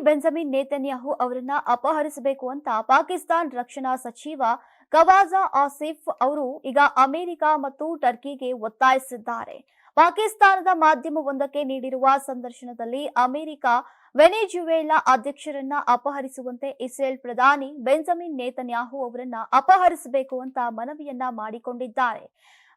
Benjamin Netanyahu ಅವರನ್ನ ಅಪಹರಿಸಬೇಕು ಅಂತ ಪಾಕಿಸ್ತಾನ್ ರಕ್ಷಣಾ ಸಚಿವ ಕವಾಜಾ ಆಸಿಫ್ ಅವರು ಈಗ ಅಮೆರಿಕ ಮತ್ತು ಟರ್ಕಿಗೆ ಒತ್ತಾಯಿಸಿದ್ದಾರೆ. ಪಾಕಿಸ್ತಾನದ ಮಾಧ್ಯಮವೊಂದಕ್ಕೆ ನೀಡಿರುವ ಸಂದರ್ಶನದಲ್ಲಿ ಅಮೆರಿಕ ವೆನೆಜುವೆಲಾ ಅಧ್ಯಕ್ಷರನ್ನ ಅಪಹರಿಸುವಂತೆ ಇಸ್ರೇಲ್ ಪ್ರಧಾನಿ ಬೆಂಜಮಿನ್ ನೇತನ್ಯಾಹು ಅವರನ್ನ ಅಪಹರಿಸಬೇಕು ಅಂತ ಮನವಿಯನ್ನ ಮಾಡಿಕೊಂಡಿದ್ದಾರೆ.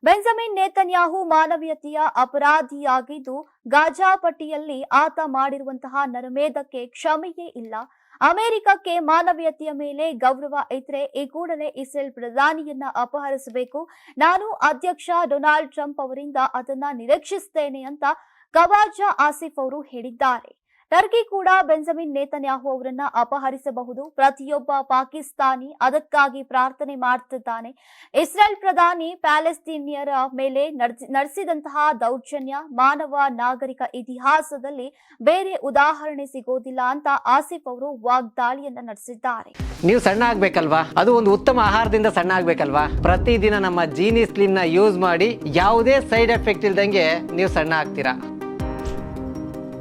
ಬೆಂಜಮಿನ್ ನೇತನ್ಯಾಹು ಮಾನವೀಯತೆಯ ಅಪರಾಧಿಯಾಗಿದ್ದು ಗಾಜಾಪಟ್ಟಿಯಲ್ಲಿ ಆತ ಮಾಡಿರುವಂತಹ ನರಮೇಧಕ್ಕೆ ಕ್ಷಮೆಯೇ ಇಲ್ಲ. ಅಮೆರಿಕಕ್ಕೆ ಮಾನವೀಯತೆಯ ಮೇಲೆ ಗೌರವ ಇದ್ರೆ ಈ ಕೂಡಲೇ ಇಸ್ರೇಲ್ ಪ್ರಧಾನಿಯನ್ನ ಅಪಹರಿಸಬೇಕು. ನಾನು ಅಧ್ಯಕ್ಷ ಡೊನಾಲ್ಡ್ ಟ್ರಂಪ್ ಅವರಿಂದ ಅದನ್ನ ನಿರೀಕ್ಷಿಸುತ್ತೇನೆ ಅಂತ ಕವಾಜಾ ಆಸಿಫ್ ಅವರು ಹೇಳಿದ್ದಾರೆ. ಟರ್ಕಿ ಕೂಡ ಬೆಂಜಮಿನ್ ನೇತನ್ಯಾಹು ಅವರನ್ನ ಅಪಹರಿಸಬಹುದು. ಪ್ರತಿಯೊಬ್ಬ ಪಾಕಿಸ್ತಾನಿ ಅದಕ್ಕಾಗಿ ಪ್ರಾರ್ಥನೆ ಮಾಡುತ್ತಿದ್ದಾನೆ ಇಸ್ರೇಲ್ ಪ್ರಧಾನಿ ಪ್ಯಾಲೆಸ್ತೀನಿಯರ ಮೇಲೆ ನಡೆಸಿ- ನಡೆಸಿದಂತಹ ದೌರ್ಜನ್ಯ ಮಾನವ ನಾಗರಿಕ ಇತಿಹಾಸದಲ್ಲಿ ಬೇರೆ ಉದಾಹರಣೆ ಸಿಗೋದಿಲ್ಲ ಅಂತ ಆಸಿಫ್ ಅವರು ವಾಗ್ದಾಳಿಯನ್ನ ನಡೆಸಿದ್ದಾರೆ. ನೀವು ಸಣ್ಣ ಆಗ್ಬೇಕಲ್ವಾ? ಅದು ಒಂದು ಉತ್ತಮ ಆಹಾರದಿಂದ ಸಣ್ಣ ಆಗ್ಬೇಕಲ್ವಾ? ಪ್ರತಿದಿನ ನಮ್ಮ ಜೀನಿ ಸ್ಲಿಮ್ನ ಯೂಸ್ ಮಾಡಿ ಯಾವುದೇ ಸೈಡ್ ಎಫೆಕ್ಟ್ ಇಲ್ದಂಗೆ ನೀವು ಸಣ್ಣ ಆಗ್ತೀರಾ?